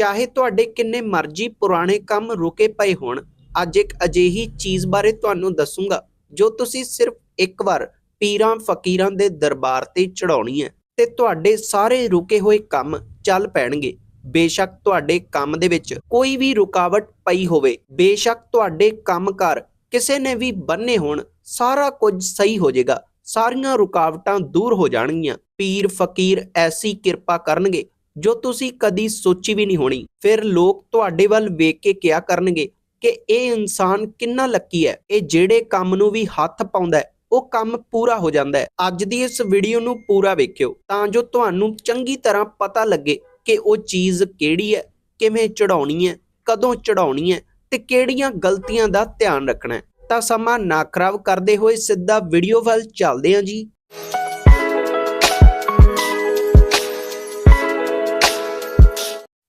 ਚਾਹੇ ਤੁਹਾਡੇ ਕਿੰਨੇ ਮਰਜ਼ੀ ਪੁਰਾਣੇ ਕੰਮ ਰੁਕੇ ਪਏ ਹੋਣ, ਅੱਜ ਇੱਕ ਅਜਿਹੀ ਚੀਜ਼ ਬਾਰੇ ਤੁਹਾਨੂੰ ਦੱਸੂੰਗਾ, ਜੋ ਤੁਸੀਂ ਸਿਰਫ ਇੱਕ ਵਾਰ ਪੀਰਾਂ ਫਕੀਰਾਂ ਦੇ ਦਰਬਾਰ ਤੇ ਚੜਾਉਣੀ ਹੈ ਤੇ ਤੁਹਾਡੇ ਸਾਰੇ ਰੁਕੇ ਹੋਏ ਕੰਮ ਚੱਲ ਪੈਣਗੇ। ਬੇਸ਼ੱਕ ਤੁਹਾਡੇ ਕੰਮ ਦੇ ਵਿੱਚ ਕੋਈ ਵੀ ਰੁਕਾਵਟ ਪਈ ਹੋਵੇ, ਬੇਸ਼ੱਕ ਤੁਹਾਡੇ ਕੰਮਕਾਰ ਕਿਸੇ ਨੇ ਵੀ ਬੰਨੇ ਹੋਣ, ਸਾਰਾ ਕੁਝ ਸਹੀ ਹੋ ਜਾਏਗਾ, ਸਾਰੀਆਂ ਰੁਕਾਵਟਾਂ ਦੂਰ ਹੋ ਜਾਣਗੀਆਂ। ਪੀਰ ਫਕੀਰ ਐਸੀ ਕਿਰਪਾ ਕਰਨਗੇ ਜੋ ਤੁਸੀਂ ਕਦੀ ਸੋਚੀ ਵੀ ਨਹੀਂ ਹੋਣੀ। ਫਿਰ ਲੋਕ ਤੁਹਾਡੇ ਵੱਲ ਵੇਖ ਕੇ ਕਿਹਾ ਕਰਨਗੇ ਕਿ ਇਹ ਇਨਸਾਨ ਕਿੰਨਾ ਲੱਕੀ ਹੈ। ਇਹ ਜਿਹੜੇ ਕੰਮ ਨੂੰ ਵੀ ਹੱਥ ਪਾਉਂਦਾ ਉਹ ਕੰਮ ਪੂਰਾ ਹੋ ਜਾਂਦਾ ਹੈ। ਅੱਜ ਦੀ ਇਸ ਵੀਡੀਓ ਨੂੰ ਪੂਰਾ ਵੇਖਿਓ, ਤਾਂ ਜੋ ਤੁਹਾਨੂੰ ਚੰਗੀ ਤਰ੍ਹਾਂ ਪਤਾ ਲੱਗੇ ਕਿ ਉਹ ਚੀਜ਼ ਕਿਹੜੀ ਹੈ, ਕਿਵੇਂ ਚੜਾਉਣੀ ਹੈ, ਕਦੋਂ ਚੜਾਉਣੀ ਹੈ ਤੇ ਕਿਹੜੀਆਂ ਗਲਤੀਆਂ ਦਾ ਧਿਆਨ ਰੱਖਣਾ ਹੈ। ਤਾਂ ਸਮਾਂ ਨਾ ਖਰਾਬ ਕਰਦੇ ਹੋਏ ਸਿੱਧਾ ਵੀਡੀਓ ਵੱਲ ਚੱਲਦੇ ਹਾਂ ਜੀ।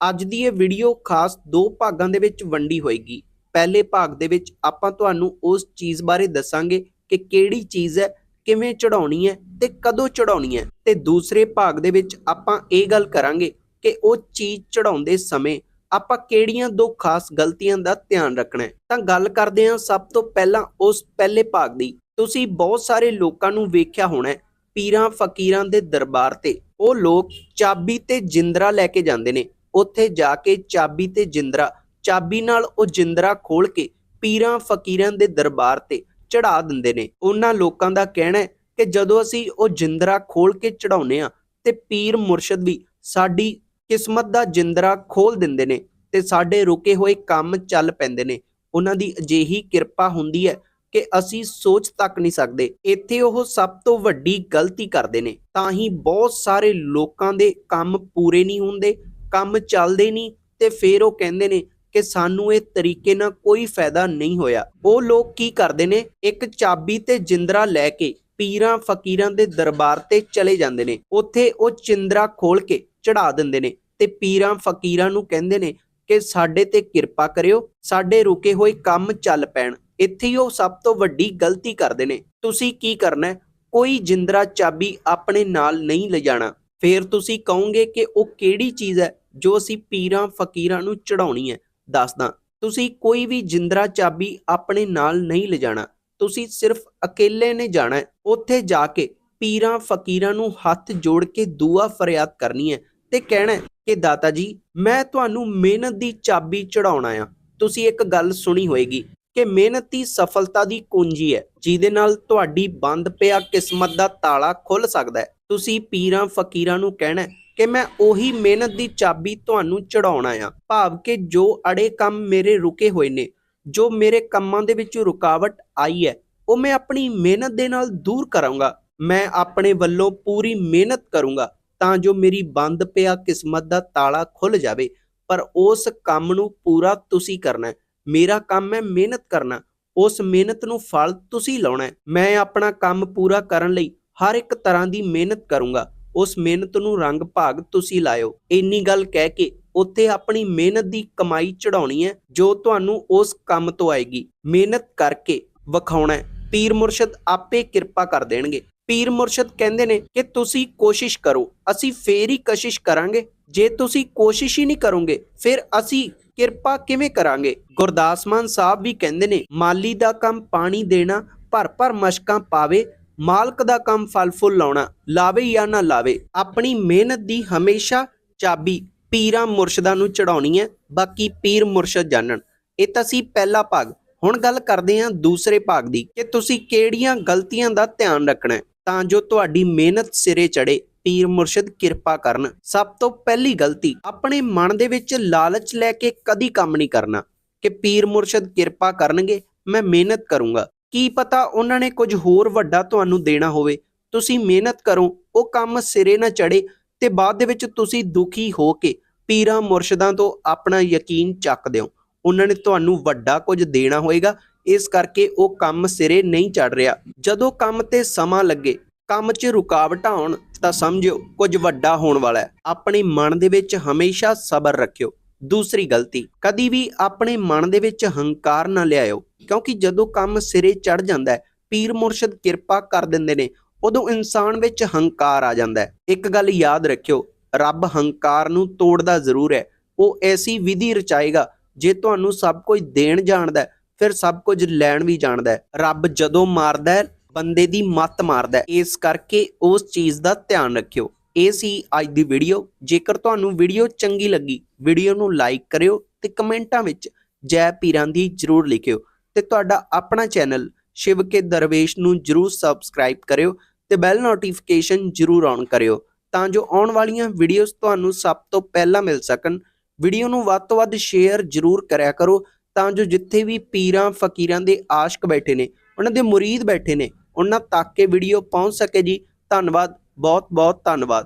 ਅੱਜ ਦੀ ਇਹ ਵੀਡੀਓ ਖਾਸ ਦੋ ਭਾਗਾਂ ਦੇ ਵਿੱਚ ਵੰਡੀ ਹੋਏਗੀ। ਪਹਿਲੇ ਭਾਗ ਦੇ ਵਿੱਚ ਆਪਾਂ ਤੁਹਾਨੂੰ ਉਸ ਚੀਜ਼ ਬਾਰੇ ਦੱਸਾਂਗੇ ਕਿ ਕਿਹੜੀ ਚੀਜ਼ ਹੈ, ਕਿਵੇਂ ਚੜਾਉਣੀ ਹੈ ਤੇ ਕਦੋਂ ਚੜਾਉਣੀ ਹੈ। ਤੇ ਦੂਸਰੇ ਭਾਗ ਦੇ ਵਿੱਚ ਆਪਾਂ ਇਹ ਗੱਲ ਕਰਾਂਗੇ ਕਿ ਉਹ ਚੀਜ਼ ਚੜਾਉਂਦੇ ਸਮੇਂ ਆਪਾਂ ਕਿਹੜੀਆਂ ਦੋ ਖਾਸ ਗਲਤੀਆਂ ਦਾ ਧਿਆਨ ਰੱਖਣਾ ਹੈ। ਤਾਂ ਗੱਲ ਕਰਦੇ ਹਾਂ ਸਭ ਤੋਂ ਪਹਿਲਾਂ ਉਸ ਪਹਿਲੇ ਭਾਗ ਦੀ। ਤੁਸੀਂ ਬਹੁਤ ਸਾਰੇ ਲੋਕਾਂ ਨੂੰ ਵੇਖਿਆ ਹੋਣਾ ਪੀਰਾਂ, ਫਕੀਰਾਂ ਦੇ ਦਰਬਾਰ ਤੇ। ਉਹ ਲੋਕ ਚਾਬੀ ਤੇ ਜਿੰਦਰਾ ਲੈ ਕੇ ਜਾਂਦੇ ਨੇ। ਉੱਥੇ ਜਾ ਕੇ ਚਾਬੀ ਤੇ ਜਿੰਦਰਾ, ਚਾਬੀ ਨਾਲ ਉਹ ਜਿੰਦਰਾ ਖੋਲ ਕੇ ਪੀਰਾਂ ਫਕੀਰਾਂ ਦੇ ਦਰਬਾਰ ਤੇ ਚੜਾ ਦਿੰਦੇ ਨੇ। ਉਹਨਾਂ ਲੋਕਾਂ ਦਾ ਕਹਿਣਾ ਹੈ ਕਿ ਜਦੋਂ ਅਸੀਂ ਉਹ ਜਿੰਦਰਾ ਖੋਲ ਕੇ ਚੜਾਉਨੇ ਆ ਤੇ ਪੀਰ ਮੁਰਸ਼ਦ ਵੀ ਸਾਡੀ ਕਿਸਮਤ ਦਾ ਜਿੰਦਰਾ ਖੋਲ ਦਿੰਦੇ ਨੇ ਤੇ ਸਾਡੇ ਰੁਕੇ ਹੋਏ ਕੰਮ ਚੱਲ ਪੈਂਦੇ ਨੇ। ਉਹਨਾਂ ਦੀ ਅਜਿਹੀ ਕਿਰਪਾ ਹੁੰਦੀ ਹੈ ਕਿ ਅਸੀਂ ਸੋਚ ਤੱਕ ਨਹੀਂ ਸਕਦੇ। ਇੱਥੇ ਉਹ ਸਭ ਤੋਂ ਵੱਡੀ ਗਲਤੀ ਕਰਦੇ ਨੇ। ਤਾਂ ਹੀ ਬਹੁਤ ਸਾਰੇ ਲੋਕਾਂ ਦੇ ਕੰਮ ਪੂਰੇ ਨਹੀਂ ਹੁੰਦੇ ਕੰਮ ਚੱਲਦੇ ਨਹੀਂ ਤੇ ਫਿਰ ਉਹ ਕਹਿੰਦੇ ਨੇ ਕਿ ਸਾਨੂੰ ਇਹ ਤਰੀਕੇ ਨਾਲ ਕੋਈ ਫਾਇਦਾ ਨਹੀਂ ਹੋਇਆ। ਉਹ ਲੋਕ ਕੀ ਕਰਦੇ ਨੇ? ਇੱਕ ਚਾਬੀ ਤੇ ਜਿੰਦਰਾ ਲੈ ਕੇ ਪੀਰਾਂ ਫਕੀਰਾਂ ਦੇ ਦਰਬਾਰ ਤੇ ਚਲੇ ਜਾਂਦੇ ਨੇ। ਉੱਥੇ ਉਹ ਚਿੰਦਰਾ ਖੋਲ ਕੇ ਚੜਾ ਦਿੰਦੇ ਨੇ ਤੇ ਪੀਰਾਂ ਫਕੀਰਾਂ ਨੂੰ ਕਹਿੰਦੇ ਨੇ ਕਿ ਸਾਡੇ ਤੇ ਕਿਰਪਾ ਕਰਿਓ, ਸਾਡੇ ਰੁਕੇ ਹੋਏ ਕੰਮ ਚੱਲ ਪੈਣ। ਇੱਥੇ ਹੀ ਉਹ ਸਭ ਤੋਂ ਵੱਡੀ ਗਲਤੀ ਕਰਦੇ ਨੇ। ਤੁਸੀਂ ਕੀ ਕਰਨਾ ਕੋਈ ਜਿੰਦਰਾ ਚਾਬੀ ਆਪਣੇ ਨਾਲ ਨਹੀਂ ਲਿਜਾਣਾ। ਫੇਰ ਤੁਸੀਂ ਕਹੋਗੇ ਕਿ ਉਹ ਕਿਹੜੀ ਚੀਜ਼ ਹੈ? ਜੋ ਅਸੀਂ ਪੀਰਾਂ, ਫਕੀਰਾਂ ਨੂੰ ਚੜਾਉਣੀ ਹੈ। ਦੱਸਦਾ ਤੁਸੀਂ ਕੋਈ ਵੀ ਜਿੰਦਰਾ ਚਾਬੀ ਆਪਣੇ ਨਾਲ ਨਹੀਂ ਲਿਜਾਣਾ। ਤੁਸੀਂ ਸਿਰਫ ਇਕੱਲੇ ਨੇ ਜਾਣਾ ਹੈ। ਉੱਥੇ ਜਾ ਕੇ ਪੀਰਾਂ, ਫਕੀਰਾਂ ਨੂੰ ਹੱਥ ਜੋੜ ਕੇ ਦੁਆ ਫਰਿਆਦ ਕਰਨੀ ਹੈ ਤੇ ਕਹਿਣਾ ਹੈ ਕਿ, ਦਾਤਾ ਜੀ, ਮੈਂ ਤੁਹਾਨੂੰ ਮਿਹਨਤ ਦੀ ਚਾਬੀ ਚੜਾਉਣਾ ਆ ਤੁਸੀਂ ਇੱਕ ਗੱਲ ਸੁਣੀ ਹੋਏਗੀ ਕਿ ਮਿਹਨਤ ਦੀ ਸਫਲਤਾ ਦੀ ਕੁੰਜੀ ਹੈ, ਜਿਹਦੇ ਨਾਲ ਤੁਹਾਡੀ ਬੰਦ ਪਿਆ ਕਿਸਮਤ ਦਾ ਤਾਲਾ ਖੁੱਲ ਸਕਦਾ ਹੈ। ਤੁਸੀਂ ਪੀਰਾਂ, ਫਕੀਰਾਂ ਨੂੰ ਕਹਿਣਾ ਕਿ ਮੈਂ ਉਹੀ ਮਿਹਨਤ ਦੀ ਚਾਬੀ ਤੁਹਾਨੂੰ ਚੜਾਉਣਾ ਆ ਭਾਵ ਕਿ ਜੋ ਅੜੇ ਕੰਮ ਮੇਰੇ ਰੁਕੇ ਹੋਏ ਨੇ, ਜੋ ਮੇਰੇ ਕੰਮਾਂ ਦੇ ਵਿੱਚ ਰੁਕਾਵਟ ਆਈ ਹੈ, ਉਹ ਮੈਂ ਆਪਣੀ ਮਿਹਨਤ ਦੇ ਨਾਲ ਦੂਰ ਕਰਾਂਗਾ। ਮੈਂ ਆਪਣੇ ਵੱਲੋਂ ਪੂਰੀ ਮਿਹਨਤ ਕਰੂੰਗਾ ਤਾਂ ਜੋ ਮੇਰੀ ਬੰਦ ਪਿਆ ਕਿਸਮਤ ਦਾ ਤਾਲਾ ਖੁੱਲ ਜਾਵੇ। ਪਰ ਉਸ ਕੰਮ ਨੂੰ ਪੂਰਾ ਤੁਸੀਂ ਕਰਨਾ ਮੇਰਾ ਕੰਮ ਹੈ ਮਿਹਨਤ ਕਰਨਾ। ਉਸ ਮਿਹਨਤ ਨੂੰ ਫਲ ਤੁਸੀਂ ਲਾਉਣਾ ਮੈਂ ਆਪਣਾ ਕੰਮ ਪੂਰਾ ਕਰਨ ਲਈ ਹਰ ਇੱਕ ਤਰ੍ਹਾਂ ਦੀ ਮਿਹਨਤ ਕਰੂੰਗਾ। ਉਸ ਮਿਹਨਤ ਨੂੰ ਰੰਗ ਭਾਗ ਤੁਸੀਂ ਲਾਇਓ। ਇੰਨੀ ਗੱਲ ਕਹਿ ਕੇ ਉੱਥੇ ਆਪਣੀ ਮਿਹਨਤ ਦੀ ਕਮਾਈ ਚੜਾਉਣੀ ਹੈ, ਜੋ ਤੁਹਾਨੂੰ ਉਸ ਕੰਮ ਤੋਂ ਆਏਗੀ। ਮਿਹਨਤ ਕਰਕੇ ਵਿਖਾਉਣਾ ਹੈ। ਪੀਰ ਮੁਰਸ਼ਦ ਆਪੇ ਕਿਰਪਾ ਕਰ ਦੇਣਗੇ। ਪੀਰ ਮੁਰਸ਼ਦ ਕਹਿੰਦੇ ਨੇ ਕਿ ਤੁਸੀਂ ਕੋਸ਼ਿਸ਼ ਕਰੋ, ਅਸੀਂ ਫੇਰ ਹੀ ਕਸ਼ਿਸ਼ ਕਰਾਂਗੇ। ਜੇ ਤੁਸੀਂ ਕੋਸ਼ਿਸ਼ ਹੀ ਨਹੀਂ ਕਰੋਗੇ, ਫਿਰ ਅਸੀਂ ਕਿਰਪਾ ਕਿਵੇਂ ਕਰਾਂਗੇ? ਗੁਰਦਾਸ ਮਾਨ ਸਾਹਿਬ ਵੀ ਕਹਿੰਦੇ ਨੇ, ਮਾਲੀ ਦਾ ਕੰਮ ਪਾਣੀ ਦੇਣਾ ਭਰ ਭਰ ਮਸ਼ਕਾਂ ਪਾਵੇ ਮਾਲਕ ਦਾ ਕੰਮ ਫਲ ਫੁੱਲ ਲਾਉਣਾ, ਲਾਵੇ ਜਾਂ ਨਾ ਲਾਵੇ, ਆਪਣੀ ਮਿਹਨਤ ਦੀ ਹਮੇਸ਼ਾ ਚਾਬੀ ਪੀਰਾਂ ਮੁਰਸ਼ਦਾਂ ਨੂੰ ਚੜਾਉਣੀ ਹੈ, ਬਾਕੀ ਪੀਰ ਮੁਰਸ਼ਦ ਜਾਣਨ। ਇਹ ਤਾਂ ਸੀ ਪਹਿਲਾ ਭਾਗ। ਹੁਣ ਗੱਲ ਕਰਦੇ ਹਾਂ ਦੂਸਰੇ ਭਾਗ ਦੀ, ਕਿ ਤੁਸੀਂ ਕਿਹੜੀਆਂ ਗਲਤੀਆਂ ਦਾ ਧਿਆਨ ਰੱਖਣਾ ਹੈ, ਤਾਂ ਜੋ ਤੁਹਾਡੀ ਮਿਹਨਤ ਸਿਰੇ ਚੜੇ ਪੀਰ ਮੁਰਸ਼ਿਦ ਕਿਰਪਾ ਕਰਨ। ਸਭ ਤੋਂ ਪਹਿਲੀ ਗਲਤੀ, ਆਪਣੇ ਮਨ ਦੇ ਵਿੱਚ ਲਾਲਚ ਲੈ ਕੇ ਕਦੀ ਕੰਮ ਨਹੀਂ ਕਰਨਾ, ਕਿ ਪੀਰ ਮੁਰਸ਼ਿਦ ਕਿਰਪਾ ਕਰਨਗੇ, ਮੈਂ ਮਿਹਨਤ ਕਰੂੰਗਾ। ਕੀ ਪਤਾ ਉਹਨਾਂ ਨੇ ਕੁਝ ਹੋਰ ਵੱਡਾ ਤੁਹਾਨੂੰ ਦੇਣਾ ਹੋਵੇ। ਤੁਸੀਂ ਮਿਹਨਤ ਕਰੋ, ਉਹ ਕੰਮ ਸਿਰੇ ਨਾ ਚੜੇ ਤੇ ਬਾਅਦ ਦੇ ਵਿੱਚ ਤੁਸੀਂ ਦੁਖੀ ਹੋ ਕੇ ਪੀਰਾਂ ਮੁਰਸ਼ਿਦਾਂ ਤੋਂ ਆਪਣਾ ਯਕੀਨ ਚੱਕ ਦਿਓ। ਉਹਨਾਂ ਨੇ ਤੁਹਾਨੂੰ ਵੱਡਾ ਕੁਝ ਦੇਣਾ ਹੋਏਗਾ, ਇਸ ਕਰਕੇ ਉਹ ਕੰਮ ਸਿਰੇ ਨਹੀਂ ਚੜ ਰਿਹਾ। ਜਦੋਂ ਕੰਮ ਤੇ ਸਮਾਂ ਲੱਗੇ, ਕੰਮ 'ਚ ਰੁਕਾਵਟਾਂ ਆਉਣ ਤਾਂ ਸਮਝਿਓ ਕੁਝ ਵੱਡਾ ਹੋਣ ਵਾਲਾ ਹੈ। ਆਪਣੇ ਮਨ ਦੇ ਵਿੱਚ ਹਮੇਸ਼ਾ ਸਬਰ ਰੱਖਿਓ। ਦੂਸਰੀ ਗਲਤੀ, ਕਦੀ ਵੀ ਆਪਣੇ ਮਨ ਦੇ ਵਿੱਚ ਹੰਕਾਰ ਨਾ ਲਿਆਇਓ, ਕਿਉਂਕਿ ਜਦੋਂ ਕੰਮ ਸਿਰੇ ਚੜ ਜਾਂਦਾ ਹੈ, ਪੀਰ ਮੁਰਸ਼ਿਦ ਕਿਰਪਾ ਕਰ ਦਿੰਦੇ ਨੇ, ਉਦੋਂ ਇਨਸਾਨ ਵਿੱਚ ਹੰਕਾਰ ਆ ਜਾਂਦਾ ਹੈ ਇੱਕ ਗੱਲ ਯਾਦ ਰੱਖਿਓ, ਰੱਬ ਹੰਕਾਰ ਨੂੰ ਤੋੜਦਾ ਜ਼ਰੂਰ ਹੈ, ਉਹ ਐਸੀ ਵਿਧੀ ਰਚਾਏਗਾ, ਜੇ ਤੁਹਾਨੂੰ ਸਭ ਕੁਝ ਦੇਣ ਜਾਣਦਾ ਫਿਰ ਸਭ ਕੁਝ ਲੈਣ ਵੀ ਜਾਣਦਾ ਹੈ। ਰੱਬ ਜਦੋਂ ਮਾਰਦਾ ਹੈ, ਬੰਦੇ ਦੀ ਮੱਤ ਮਾਰਦਾ ਹੈ। ਇਸ ਕਰਕੇ ਉਸ ਚੀਜ਼ ਦਾ ਧਿਆਨ ਰੱਖਿਓ ਇਹ ਸੀ ਅੱਜ ਦੀ ਵੀਡੀਓ ਜੇਕਰ ਤੁਹਾਨੂੰ ਵੀਡੀਓ ਚੰਗੀ ਲੱਗੀ ਵੀਡੀਓ ਨੂੰ ਲਾਈਕ ਕਰਿਓ ਤੇ ਕਮੈਂਟਾਂ ਵਿੱਚ ਜੈ ਪੀਰਾਂ ਦੀ ਜਰੂਰ ਲਿਖਿਓ। ਤੇ ਤੁਹਾਡਾ ਆਪਣਾ ਚੈਨਲ ਸ਼ਿਵ ਕੇ ਦਰਵੇਸ਼ ਨੂੰ ਜਰੂਰ ਸਬਸਕ੍ਰਾਈਬ ਕਰਿਓ ਤੇ ਬੈਲ ਨੋਟੀਫਿਕੇਸ਼ਨ ਜਰੂਰ ਔਨ ਕਰਿਓ ਤਾਂ ਜੋ ਆਉਣ ਵਾਲੀਆਂ ਵੀਡੀਓਜ਼ ਤੁਹਾਨੂੰ ਸਭ ਤੋਂ ਪਹਿਲਾਂ ਮਿਲ ਸਕਣ। ਵੀਡੀਓ ਨੂੰ ਵੱਧ ਤੋਂ ਵੱਧ ਸ਼ੇਅਰ ਜਰੂਰ ਕਰਿਆ ਕਰੋ ਤਾਂ ਜੋ ਜਿੱਥੇ ਵੀ ਪੀਰਾਂ, ਫਕੀਰਾਂ ਦੇ ਆਸ਼ਕ ਬੈਠੇ ਨੇ, ਉਹਨਾਂ ਦੇ ਮੁਰੀਦ ਬੈਠੇ ਨੇ, ਉਹਨਾਂ ਤੱਕ ਇਹ ਵੀਡੀਓ ਪਹੁੰਚ ਸਕੇ ਜੀ। ਧੰਨਵਾਦ। ਬਹੁਤ ਬਹੁਤ ਧੰਨਵਾਦ।